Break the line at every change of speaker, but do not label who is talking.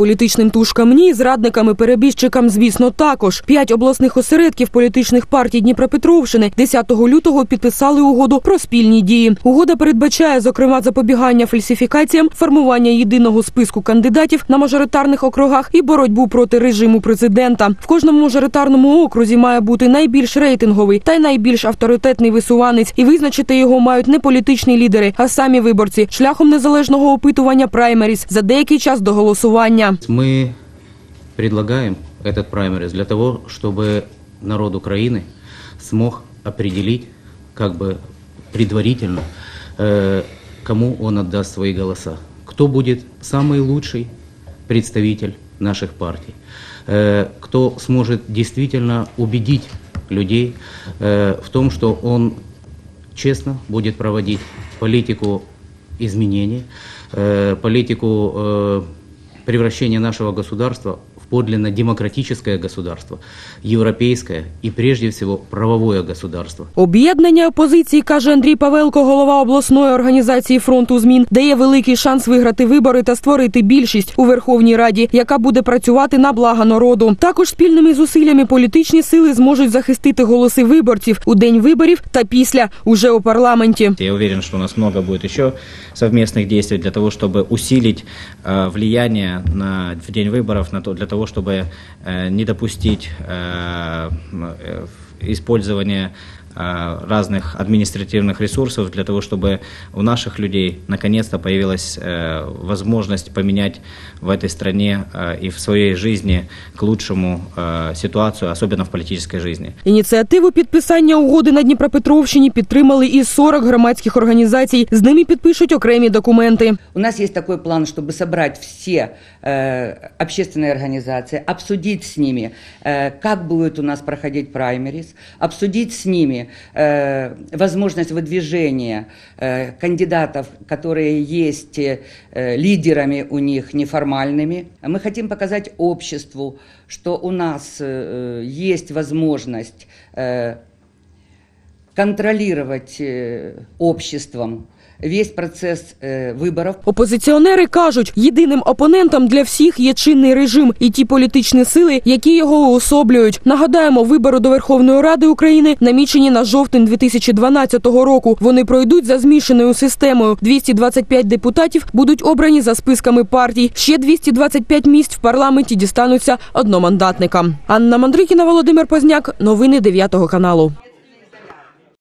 Політичним тушкам ні, зрадникам і перебіжчикам, звісно, також. П'ять обласних осередків політичних партій Дніпропетровщини 10 лютого підписали угоду про спільні дії. Угода передбачає, зокрема, запобігання фальсифікаціям, формування єдиного списку кандидатів на мажоритарних округах і боротьбу проти режиму президента. В кожному мажоритарному окрузі має бути найбільш рейтинговий та й найбільш авторитетний висуванець, і визначити його мають не політичні лідери, а самі виборці шляхом незалежного опитування праймеріс за деякий час до голосування.
Мы предлагаем этот праймерис для того, чтобы народ Украины смог определить как бы предварительно, э, кому он отдаст свои голоса. Кто будет самый лучший представитель наших партий. Э, кто сможет действительно убедить людей э, в том, что он честно будет проводить политику изменений, политику превращения нашего государства подлинно демократическое государство, европейское и прежде всего правовое государство.
Об'єднання опозиції, каже Андрій Павелко, голова обласної організації фронту змін, дає великий шанс виграти вибори та створити більшість у Верховній Раді, яка буде працювати на благо народу. Також спільними зусиллями політичні сили зможуть захистити голоси виборців у день виборів та після уже у парламенті.
Я уверен, что у нас много будет еще совместных действий для того, чтобы усилить э, влияние на, в день выборов, на то, для того, чтобы э, не допустить э, м, э, использования э, разных административных ресурсов, для того, чтобы у наших людей наконец-то появилась э, возможность поменять в этой стране э, и в своей жизни к лучшему э, ситуацию, особенно в политической жизни.
Ініціативу підписання угоди на Дніпропетровщині підтримали і 40 громадських організацій. З ними підпишуть окремі документи.
У нас есть такой план, чтобы собрать все э, общественные организации, обсудить с ними, э, как будет у нас проходить праймерис, обсудить с ними э, возможность выдвижения э, кандидатов, которые есть э, лидерами у них неформальными. Мы хотим показать обществу, что у нас э, есть возможность э, контролировать э, обществом весь процесс э, выборов.
Опозиціонери кажуть, єдиним опонентом для всіх є чинний режим і ті політичні сили, які його уособлюють. Нагадаємо, вибори до Верховної Ради України намічені на жовтень 2012 року. Вони пройдуть за змішаною системою. 225 депутатів будуть обрані за списками партій. Ще 225 місць в парламенті дістануться одномандатникам. Анна Мандрикіна, Володимир Позняк. Новини 9 каналу.